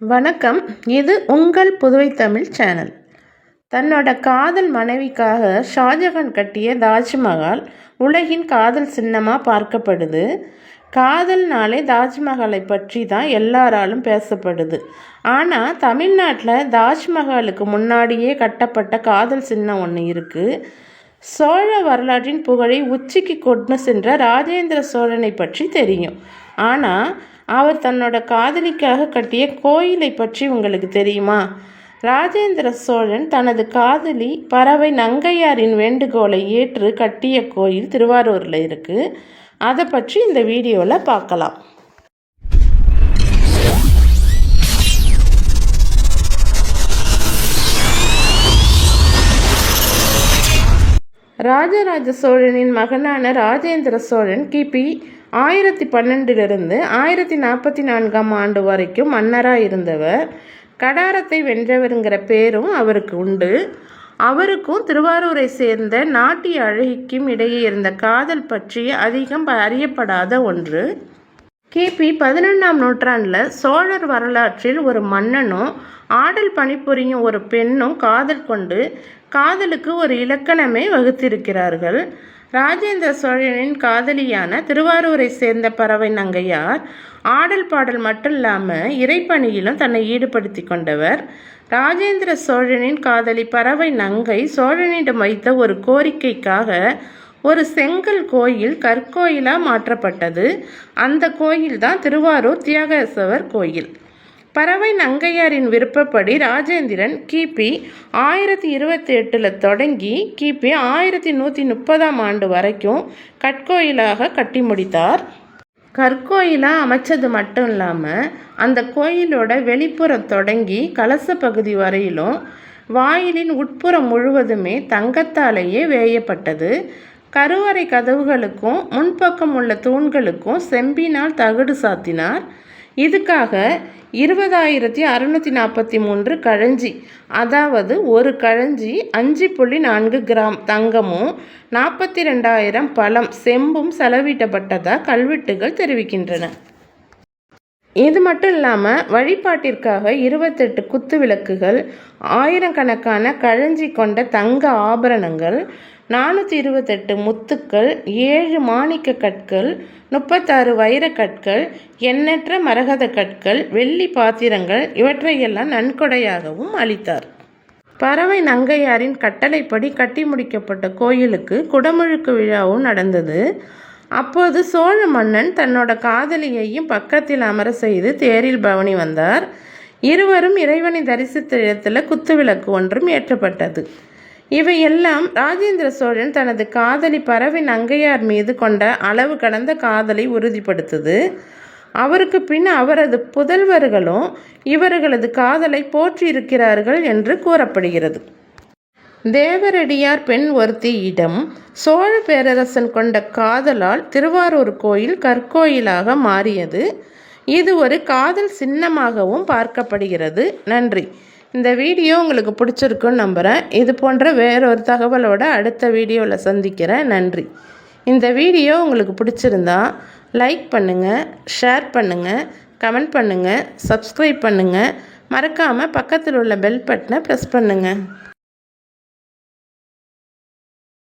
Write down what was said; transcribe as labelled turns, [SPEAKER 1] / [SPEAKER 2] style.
[SPEAKER 1] வணக்கம். இது உங்கள் புதுவை தமிழ் சேனல். தன்னோட காதல் மனைவிக்காக ஷாஜகான் கட்டிய தாஜ்மஹால் உலகின் காதல் சின்னமாக பார்க்கப்படுது. காதல்னாலே தாஜ்மஹாலை பற்றி தான் எல்லாராலும் பேசப்படுது. ஆனால் தமிழ்நாட்டில் தாஜ்மஹாலுக்கு முன்னாடியே கட்டப்பட்ட காதல் சின்னம் ஒன்று இருக்குது சோழ வரலாற்றின் புகழை உச்சிக்கு கொண்டு சென்ற ராஜேந்திர சோழனை பற்றி தெரியும். ஆனால் அவர் தன்னோட காதலிக்காக கட்டிய கோயிலை பற்றி உங்களுக்கு தெரியுமா? ராஜேந்திர சோழன் தனது காதலி பறவை நங்கையாரின் வேண்டுகோளை ஏற்று கட்டிய கோயில் திருவாரூரில் இருக்குது அதை பற்றி இந்த வீடியோவில் பார்க்கலாம். ராஜராஜ சோழனின் மகனான ராஜேந்திர சோழன் கிபி ஆயிரத்தி பன்னெண்டிலிருந்து ஆயிரத்தி நாற்பத்தி நான்காம் ஆண்டு வரைக்கும் மன்னராக இருந்தவர். கடாரத்தை வென்றவருங்கிற பேரும் அவருக்கு உண்டு. அவருக்கும் திருவாரூரை சேர்ந்த நாட்டிய அழகிக்கும் இடையே இருந்த காதல் பற்றி அதிகம் அறியப்படாத ஒன்று. கிபி பதினொன்றாம் நூற்றாண்டில் சோழர் வரலாற்றில் ஒரு மன்னனும் ஆடல் பணிபுரியும் ஒரு பெண்ணும் காதல் கொண்டு காதலுக்கு ஒரு இலக்கணமே வகுத்திருக்கிறார்கள். ராஜேந்திர சோழனின் காதலியான திருவாரூரை சேர்ந்த பறவை நங்கையார் ஆடல் பாடல் மட்டும் இல்லாமல் இறைப்பணியிலும் தன்னை ஈடுபடுத்தி கொண்டவர். ராஜேந்திர சோழனின் காதலி பறவை நங்கை சோழனிடம் வைத்த ஒரு கோரிக்கைக்காக ஒரு செங்கல் கோயில் கற்கோயிலாக மாற்றப்பட்டது. அந்த கோயில் தான் திருவாரூர் தியாகேசவர் கோயில். பறவை நங்கையாரின் விருப்பப்படி ராஜேந்திரன் கிபி ஆயிரத்தி இருபத்தி எட்டில் தொடங்கி கிபி ஆயிரத்தி நூற்றி முப்பதாம் ஆண்டு வரைக்கும் கற்கோயிலாக கட்டி முடித்தார். கற்கோயிலாக அமைச்சது மட்டும் இல்லாமல் அந்த கோயிலோட வெளிப்புறம் தொடங்கி கலச பகுதி வரையிலும் வாயிலின் உட்புறம் முழுவதுமே தங்கத்தாலேயே வேயப்பட்டது. கருவறை கதவுகளுக்கும் முன்பக்கம் உள்ள தூண்களுக்கும் செம்பினால் தகடு சாத்தினார். இதுக்காக இருபதாயிரத்தி அறுநூற்றி நாற்பத்தி மூன்று கழஞ்சி அதாவது ஒரு கழஞ்சி அஞ்சு புள்ளி நான்கு கிராம் தங்கமும் நாற்பத்தி ரெண்டாயிரம் பழம் செம்பும் செலவிட்டப்பட்டதாக கல்வெட்டுகள் தெரிவிக்கின்றன. இது மட்டும் இல்லாமல் வழிபாட்டிற்காக இருபத்தெட்டு குத்து விளக்குகள் ஆயிரக்கணக்கான கழஞ்சி கொண்ட தங்க ஆபரணங்கள் நானூற்றி இருபத்தெட்டு முத்துக்கள் ஏழு மாணிக்க கற்கள் முப்பத்தாறு வைரக்கற்கள் எண்ணற்ற மரகத கற்கள் வெள்ளி பாத்திரங்கள் இவற்றையெல்லாம் நன்கொடையாகவும் அளித்தார். பறவை நங்கையாரின் கட்டளைப்படி கட்டி முடிக்கப்பட்ட கோயிலுக்கு குடமுழுக்கு விழாவும் நடந்தது. அப்போது சோழ மன்னன் தன்னோட காதலியையும் பக்கத்தில் அமர செய்து தேரில் பவனி வந்தார். இருவரும் இறைவனை தரிசித்த இடத்துல குத்துவிளக்கு ஒன்றும் ஏற்றப்பட்டது. இவையெல்லாம் ராஜேந்திர சோழன் தனது காதலி பறவை நங்கையார் மீது கொண்ட அளவு கடந்த காதலை உறுதிப்படுத்துது. அவருக்கு பின் அவரது புதல்வர்களும் இவர்களது காதலை போற்றியிருக்கிறார்கள் என்று கூறப்படுகிறது. தேவரடியார் பெண் ஒருத்தியிடம் சோழ பேரரசன் கொண்ட காதலால் திருவாரூர் கோயில் கற்கோயிலாக மாறியது. இது ஒரு காதல் சின்னமாகவும் பார்க்கப்படுகிறது. நன்றி. இந்த வீடியோ உங்களுக்கு பிடிச்சிருக்குன்னு நம்புகிறேன் இது போன்ற வேறொரு தகவலோட அடுத்த வீடியோவில் சந்திக்கிறேன். நன்றி. இந்த வீடியோ உங்களுக்கு பிடிச்சிருந்தா லைக் பண்ணுங்கள் ஷேர் பண்ணுங்கள் கமெண்ட் பண்ணுங்கள் சப்ஸ்கிரைப் பண்ணுங்கள் மறக்காமல் பக்கத்தில் உள்ள பெல் பட்டனை ப்ரெஸ் பண்ணுங்கள்